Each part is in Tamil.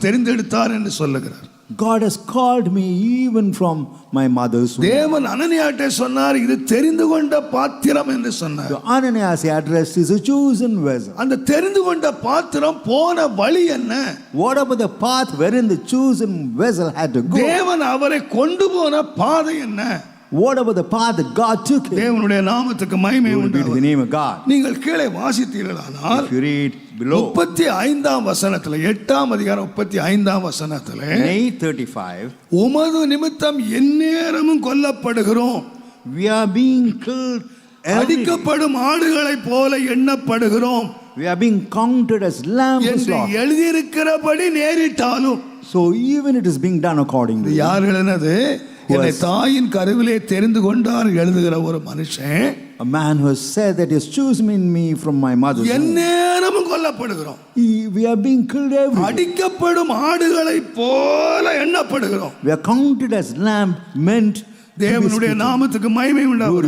தெரிந்தெடுத்தார் என்று சொல்லுகிறார் God has called me even from my mother's womb. தேவன் அனனியாட்டை சொன்னார் இது தெரிந்து கொண்ட பாத்திரம் என்று சொன்னார் The Ananias he addressed is a chosen vessel. அந்த தெரிந்து கொண்ட பாத்திரம் போன வழி என்ன What about the path wherein the chosen vessel had to go? தேவன் அவரை கொண்டு போன பாதை என்ன What about the path that God took him? தேவனுடைய நாமத்துக்கு மகிமை to the name of God. நீங்கள் கீழே வாசித்தீர்களானால் If you read below, முப்பத்தி ஐந்தாம் வசனத்துல எட்டாம் அதிகாரம் முப்பத்தி ஐந்தாம் வசனத்துல in 835, உமது நிமித்தம் எந்நேரமும் கொல்லப்படுகிறோம் we are being killed. அடிக்கப்படும் ஆடுகளைப் போல எண்ணப்படுகிறோம் We are being counted as lambs slaughter. எழுதியிருக்கிறபடி நேரிட்டாலும் So even it is being done accordingly. யார் எழுதினது என்னை தாயின் கருவிலே தெரிந்து கொண்டார் எழுதுகிற ஒரு மனுஷன் A man who has said that he has chosen me from my mother's womb. எந்நேரமும் கொல்லப்படுகிறோம் We are being killed every. அடிக்கப்படும் ஆடுகளைப் போல எண்ணப்படுகிறோம் We are counted as lamb meant தேவனுடைய. நாமத்துக்கு மகிமை உண்டாகும்.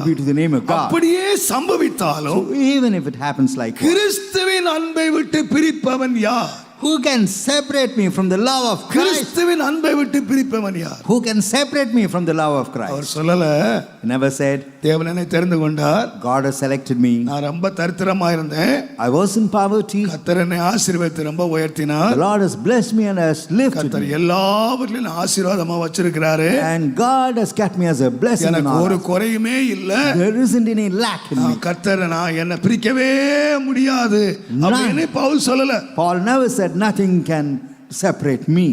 அப்படியே சம்பவித்தாலும் even if it happens like கிறிஸ்துவின் அன்பை விட்டு பிரிப்பவன் யார் who can separate me from the love of Christ? கிறிஸ்துவின் அன்பை விட்டு பிரிப்பவன் யார் Who can separate me from the love of our Christ? சொல்லல He never said, தேவன் என்னை தெரிந்து கொண்டார் God has selected me. நான் ரொம்ப தரித்திரமா இருந்தேன் I was in poverty. கத்தர் என்னை ஆசீர்வதித்து ரொம்ப The உயர்த்தினார் Lord has blessed me and has lifted கத்தர் me. எல்லாவற்றிலும் ஆசீர்வாதமா வச்சிருக்கிறாரு And God has kept me as a blessing in எனக்கு ஒரு. குறையுமே இல்ல There isn't any lack in me. நான் கத்தர் நான் என்னை பிரிக்கவே முடியாது அப்படின்னு பவுல் சொல்லல Paul never said nothing can separate me.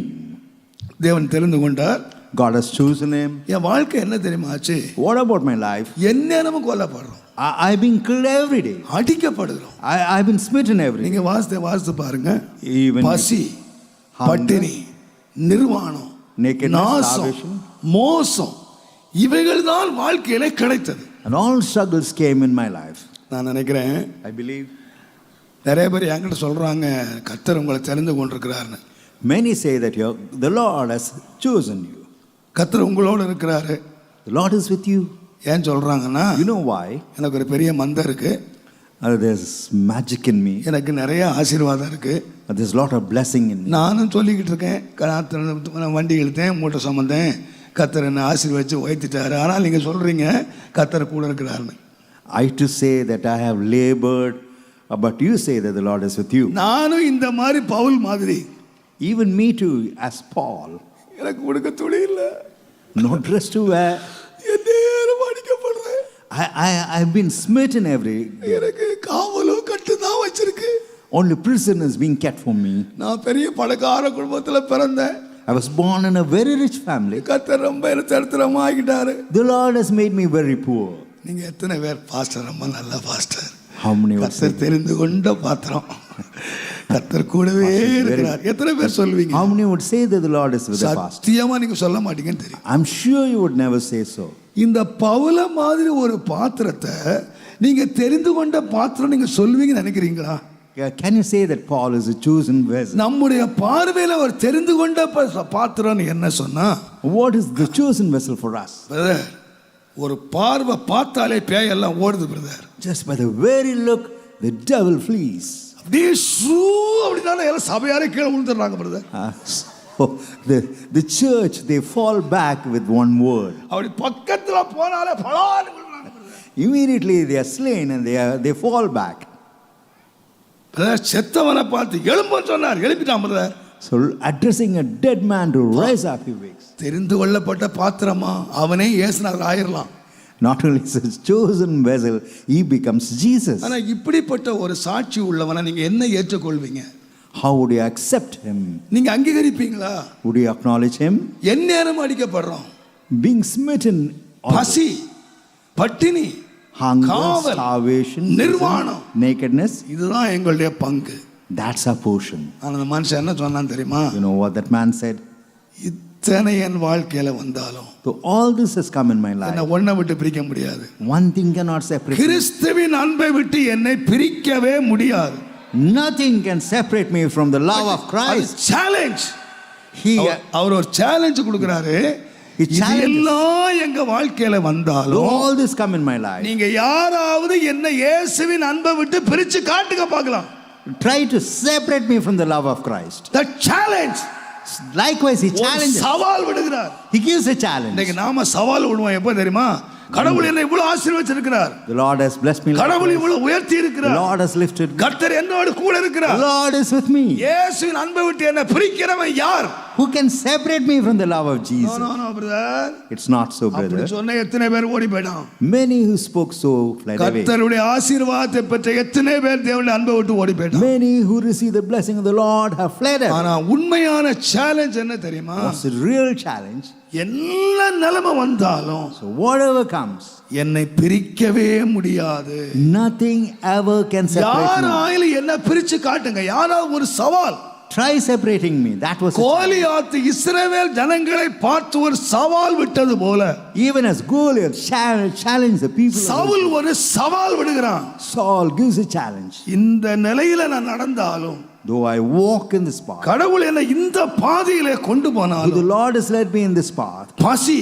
தேவன் தெரிந்து கொண்டார் God has chosen him. என் வாழ்க்கை என்ன தெரியுமா ஆச்சு What about my life? எந்நேரமும் கொல்லப்படுறோம் I, I've been killed every day. அடிக்கப்படுகிறோம் I, I've been smitten every day. நீங்க வாசித்து வாசித்து பாருங்க Even பசி hunger, பட்டினி நிர்வாணம் nakedness, நாசம் starvation. மோசம் இவைகள் தான் வாழ்க்கையில கிடைத்தது and all struggles came in my life. நான் நினைக்கிறேன் I believe நிறைய பேர் என்கிட்ட சொல்றாங்க கத்தர் உங்களை தெரிந்து கொண்டிருக்கிறாருன்னு many say that you're, the Lord has chosen you. கத்தர் உங்களோடு இருக்கிறாரு The Lord is with you. ஏன் You know why? எனக்கு ஒரு பெரிய மந்தம் இருக்கு Uh, there's magic in me. எனக்கு நிறைய ஆசீர்வாதம் இருக்கு there's a lot of blessing in me. நானும் சொல்லிக்கிட்டு இருக்கேன் வண்டி இழுத்தேன் மூட்டை சுமந்தேன் கத்தர் என்னை ஆசீர்வதிச்சு உயர்த்திட்டாரு ஆனால் நீங்கள் சொல்கிறீங்க கத்தர் கூட இருக்கிறாருன்னு to say that I have labored, uh, but you say that the Lord is with you. நானும் இந்த மாதிரி பவுல் மாதிரி Even me too, as Paul, எனக்கு கொடுக்க துணி இல்லை no dress to wear. என் நேரம் அடிக்கப்படுறேன் I, I, I've been smitten every day. எனக்கு காவலும் கட்டு தான் வச்சிருக்கு Only prison is being kept for me. நான் பெரிய பணக்கார குடும்பத்தில் பிறந்தேன் I was born in a very rich family. கத்தர் ரொம்ப எனக்கு தரித்திரமா ஆகிட்டாரு The Lord has made me very poor. நீங்க எத்தனை பேர் பாஸ்டர் ரொம்ப நல்ல பாஸ்டர் கத்தர் தெரிந்து கொண்ட பாத்திரம் கத்தர் கூடவே இருக்கிறார் எத்தனை பேர் சொல்வீங்க How many would say that the Lord is with? சத்தியமா நீங்க சொல்ல மாட்டீங்கன்னு தெரியும் I'm sure you would never say so. இந்த பவுல மாதிரி ஒரு பாத்திரத்தை நீங்க தெரிந்து கொண்ட பாத்திரம் நீங்க சொல்வீங்கன்னு நினைக்கிறீங்களா you say that Paul is a chosen vessel? நம்முடைய பார்வையில் அவர் தெரிந்து கொண்ட ப- பாத்திரம்னு என்ன சொன்னா What is the chosen vessel for us? Brother ஒரு பார்வை பார்த்தாலே பேய் எல்லாம் ஓடுது brother Just by the very look, the devil flees. அப்படியே ஷூ அப்படின்னால எல்லாம் சபையாரே கீழே விழுந்துடுறாங்க brother Ah, so the, the church, they fall back with one word. அப்படி பக்கத்துல போனாலே பலான்னு விழுறாங்க brother. Immediately they are slain and they, are, they fall back. Brother செத்தவனை பார்த்து எழும்புன்னு சொன்னார் எழுப்பிட்டான் brother So addressing a dead man to rise up, he wakes. தெரிந்து கொள்ளப்பட்ட பாத்திரமா அவனே ஏசுனார் ஆயிரலாம் Not only is a chosen vessel, he becomes Jesus. ஆனா இப்படிப்பட்ட ஒரு சாட்சி உள்ளவனை நீங்க என்ன ஏற்றுக்கொள்வீங்க How would you accept him? நீங்க அங்கீகரிப்பீங்களா Would you acknowledge him? எந்நேரம் அடிக்கப்படுறோம் smitten, or பசி பட்டினி காவல், starvation, நிர்வாணம். nakedness, இதுதான் எங்களுடைய பங்கு that's our portion. ஆனா அந்த மனுஷன் என்ன சொன்னான் தெரியுமா You know what that man said? இத்தனை என் வாழ்க்கையில வந்தாலும் So all this has come in my என்ன life. ஒன்றை விட்டு பிரிக்க முடியாது One thing cannot separate. கிறிஸ்துவின் அன்பை விட்டு என்னை பிரிக்கவே முடியாது Nothing can separate me from the love of Christ. Challenge He, அவர் ஒரு சேலஞ்ச் கொடுக்கிறாரு. எல்லாம் எங்க வாழ்க்கையில வந்தாலும் all this come in my life, நீங்க யாராவது என்ன இயேசுவின் அன்பை விட்டு பிரிச்சு காட்டுங்க பார்க்கலாம் try to separate me from the love of Christ. The challenge likewise, he ஒரு challenges. சவால் விடுகிறார் He gives a challenge. இன்னைக்கு நாம சவால் விடுவோம் எப்ப தெரியுமா கடவுள் என்னை இவ்வளவு ஆசீர்வச்சிருக்கிறார் The Lord has blessed me. கடவுள். இவ்வளவு உயர்த்தி The இருக்கிறார் Lord has lifted me. கர்த்தர் என்னோடு கூட The இருக்கிறார் Lord is with me. இயேசுவின் அன்பை விட்டு என்ன பிரிக்கிறவன் யார் Who can separate me from the love of no Jesus? No no brother It's not so, அப்படி brother. சொன்ன எத்தனை பேர் ஓடி போயிட்டான் Many who spoke so fled away. கர்த்தருடைய ஆசீர்வாதத்தை பெற்ற எத்தனை பேர் தேவனுடைய அன்பை விட்டு ஓடி போயிட்டான் Many who received the blessing of the Lord have fled away. ஆனா உண்மையான சேலஞ்ச் என்ன தெரியுமா What's the real challenge? எல்லா நிலைமை வந்தாலும் So whatever comes, என்னை பிரிக்கவே முடியாது nothing ever can separate. யாராயிலும் என்ன பிரிச்சு காட்டுங்க யாராவது ஒரு சவால் Try separating me. That was a challenge. Goliath இஸ்ரவேல் ஜனங்களை பார்த்து ஒரு சவால் விட்டது போல even as Goliath chal- challenged the people. of Saul ஒரு சவால் விடுகிறான் Saul gives a challenge. இந்த நிலையில நான் நடந்தாலும் Though I walk in this path, கடவுள் என்னை இந்த பாதையிலே கொண்டு போனாலும் the Lord has led me in this path, பசி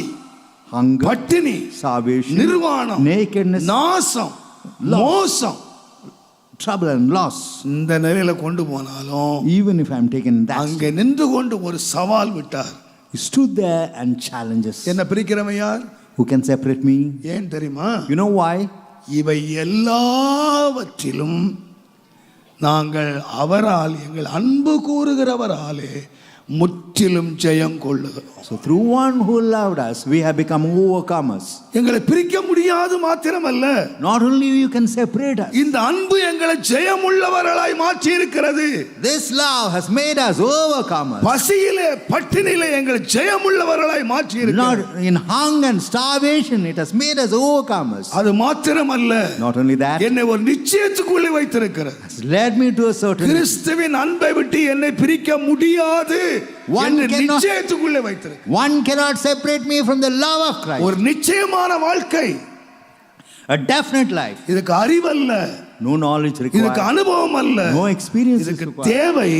hunger, பட்டினி salvation, நிர்வாணம் nakedness, நாசம் மோசம் trouble, and loss. இந்த நிலையில கொண்டு போனாலும் Even if I'm taken in that, அங்கே நின்று கொண்டு ஒரு சவால் விட்டார் he stood there and challenges. என்ன பிரிக்கிறவன் யார் Who can separate me? ஏன் தெரியுமா You know why? இவை எல்லாவற்றிலும் நாங்கள் அவரால் எங்கள் அன்பு கூறுகிறவராலே முற்றிலும் ஜெயம் கொள்ளுகிறோம் So through one who loved us, we have become overcomers. எங்களை பிரிக்க முடியாது மாத்திரமல்ல Not only you can separate us, இந்த அன்பு எங்களை ஜெயமுள்ளவர்களாய் மாற்றி இருக்கிறது this love has made us overcomers. பசியிலே பட்டினியிலே எங்களை ஜெயமுள்ளவர்களாய் மாற்றி இருக்கிறது in hunger and starvation, it has made us overcomers. அது மாத்திரமல்ல Not only that, என்னை ஒரு நிச்சயத்துக்குள்ளே வைத்திருக்கிறது led me to a certain கிறிஸ்துவின் அன்பை விட்டு என்னை பிரிக்க முடியாது நிச்சயத்துக்குள்ளே cannot separate me from the love of Christ. ஒரு நிச்சயமான வாழ்க்கை A definite life. இதுக்கு அறிவல்ல No knowledge இதுக்கு required. அனுபவம் அல்ல No experience is இதுக்கு. தேவை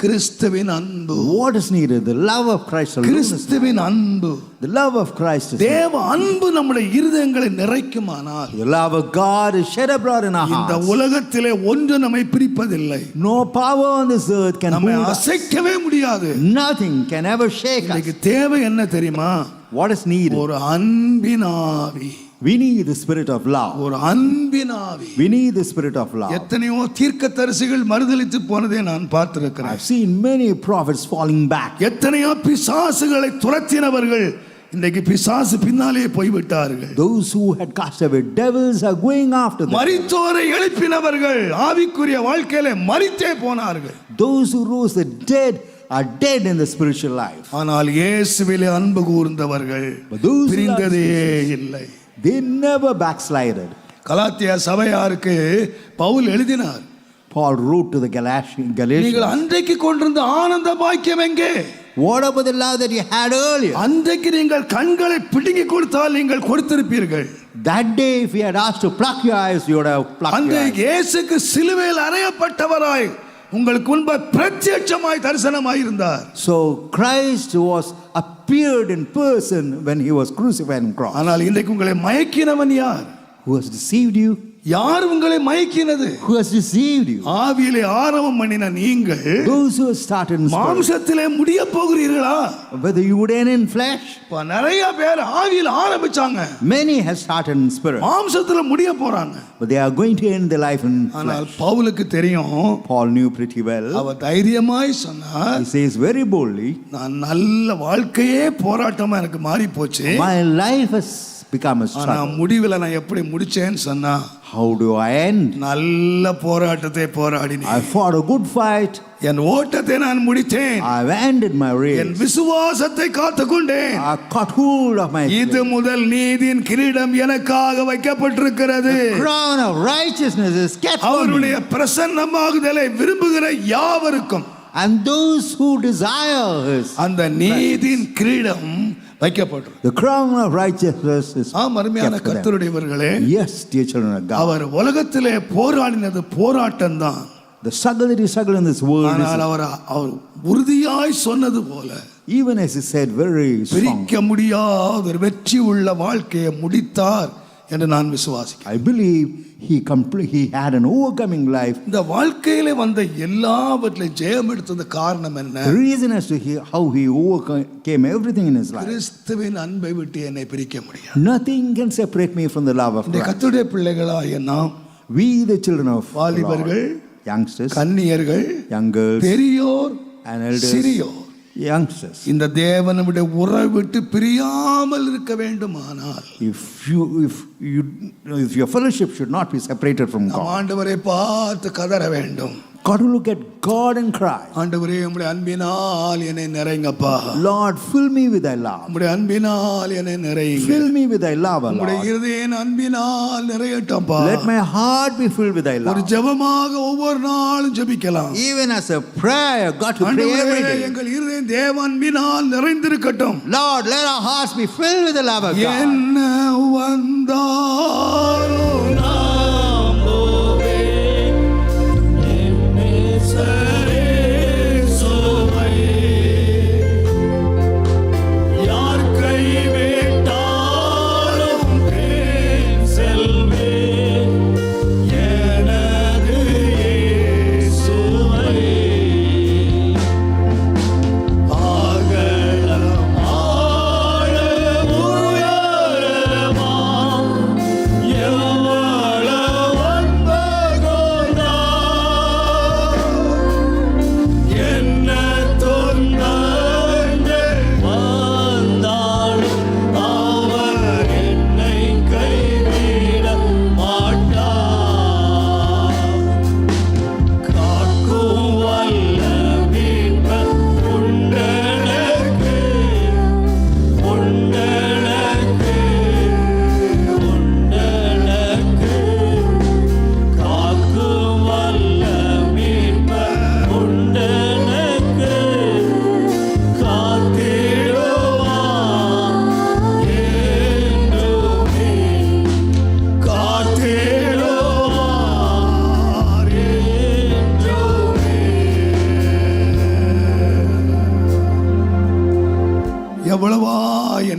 கிறிஸ்துவின் அன்பு What is needed? The love of Christ alone. is needed. கிறிஸ்துவின் அன்பு The love of Christ is needed. தேவ அன்பு நம்முடைய இருதயங்களை நிறைக்குமானால் love of God is shed abroad in our இந்த. உலகத்திலே ஒன்று நம்மை பிரிப்பதில்லை No power on this earth can நம்மை. அசைக்கவே முடியாது Nothing can ever shake us. இன்னைக்கு தேவை என்ன தெரியுமா What is needed? ஒரு அன்பின் ஆவி We need the spirit of love. ஒரு அன்பின் ஆவி We need the spirit of love. எத்தனையோ தீர்க்க தரிசிகள் மறுதலித்து போனதை நான் பார்த்திருக்கிறேன் I've seen many prophets falling back. எத்தனையோ பிசாசுகளை துரத்தினவர்கள் இன்றைக்கு பிசாசு பின்னாலே போய்விட்டார்கள் Those who had cast away devils are going after them. மரித்தோரை எழுப்பினவர்கள் ஆவிக்குரிய வாழ்க்கையில மரித்தே போனார்கள் Those who rose the dead are dead in the spiritual life. ஆனால் இயேசுவிலே அன்பு கூர்ந்தவர்கள் பிரிந்ததே இல்லை They never backslided. கலாத்தியா சபையாருக்கு பவுல் எழுதினார் Paul wrote to the Galatians. நீங்கள் அன்றைக்கு கொண்டிருந்த ஆனந்த பாக்கியம் எங்கே what about the love that you had earlier? அன்றைக்கு நீங்கள் கண்களை பிடுங்கி கொடுத்தால் நீங்கள் கொடுத்திருப்பீர்கள் That day, if you had asked to pluck your eyes, you would have plucked your அந்த eyes. இயேசுக்கு சிலுவையில் அறையப்பட்டவராய் உங்களுக்கு முன்பு பிரத்யட்சமாய் தரிசனமாய் இருந்தார் So Christ was appeared in person when he was crucified on cross. ஆனால் இன்றைக்கு உங்களை மயக்கினவன் யார் Who has deceived you? யார் உங்களை மயக்கினது Who has deceived you? ஆவியிலே ஆரம்பம் பண்ணின நீங்கள் Those who started in spirit. மாம்சத்திலே முடிய போகிறீர்களா Whether you would end in flesh, இப்ப நிறைய பேர் ஆவியில் ஆரம்பிச்சாங்க many have started in spirit, மாம்சத்துல முடிய போறாங்க but they are going to end their life in ஆனால் flesh. பவுலுக்கு தெரியும் Paul knew pretty well. அவர் தைரியமாய் சொன்னார் He says very boldly, நான் நல்ல வாழ்க்கையே போராட்டமா எனக்கு மாறி போச்சு My life has become a struggle. முடிவுல நான் எப்படி முடிச்சேன்னு சொன்னா How do I end? நல்ல போராட்டத்தை போராடினேன் I fought a good fight. என் ஓட்டத்தை நான் முடித்தேன் I've ended my N race. விசுவாசத்தை காத்துக்கொண்டேன் I caught hold of my இது faith. முதல் நீதியின் கிரீடம் எனக்காக வைக்கப்பட்டிருக்கிறது crown of righteousness is kept for அவருடைய me. பிரசன்னமாகுதலை விரும்புகிற யாவருக்கும் And those who desire his, அந்த நீதியின் கிரீடம் வைக்கப்பட்டிருக்கும் the crown of righteousness is ஆம் அருமையான. கர்த்தருடையவர்களே Yes, dear children of God. அவர் உலகத்திலே போராடினது போராட்டம் தான் The struggle that you struggle in this world ஆனால் is, அவர் அவர் உறுதியாய் சொன்னது போல even as he said very strong, பிரிக்க முடியாத வெற்றி உள்ள வாழ்க்கையை முடித்தார் என்று நான் விசுவாசிக்கிறேன் I believe he, compl- he had an overcoming life. இந்த வாழ்க்கையில வந்த எல்லாவற்றிலும் ஜெயம் எடுத்தது காரணம் என்ன The reason as to he, how he overcame everything in his life. கிறிஸ்துவின் அன்பை விட்டு என்னை பிரிக்க முடியாது Nothing can separate me from the love of இந்த. கத்துடைய பிள்ளைகளாகிய நாம் We, the children of வாலிபர்கள், youngsters, கன்னியர்கள் young girls, பெரியோர் and elders, சிறியோர் youngsters. இந்த தேவனுடைய உறவை விட்டு பிரியாமல் இருக்க வேண்டுமானால் If you, if you, if your fellowship should not be separated from நாம் God, ஆண்டவரை பார்த்து கதற வேண்டும் got to look at God and cry, ஆண்டவரே உம்முடைய அன்பினால் என்னை நிறைங்கப்பா Lord, fill me with thy love. உம்முடைய அன்பினால் என்னை நிறையுங்க Fill me with thy love, உம்முடைய. இருதயம் அன்பினால் நிறையட்டப்பா Let my heart be filled with thy ஒரு love. ஜெபமாக ஒவ்வொரு நாளும் ஜெபிக்கலாம் Even as a prayer, got to pray every day. எங்கள் இருதயம் தேவ அன்பினால் நிறைந்திருக்கட்டும் Lord, let our hearts be filled with the love of God. என்ன வந்தாலும்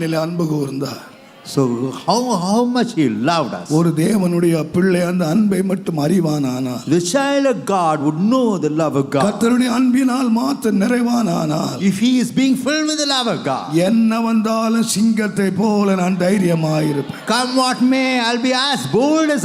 என்னில் அன்பு கூர்ந்தார் So, how, how much He loved us. ஒரு தேவனுடைய பிள்ளை அந்த அன்பை மட்டும் அறிவானானால் The child of God would know the love of God. கர்த்தருடைய அன்பினால் மாத்த நிறைவானானால் If he is being filled with the love of God, என்ன வந்தாலும் சிங்கத்தை போல நான் தைரியமாயிருப்பேன் come what may, I'll be as bold as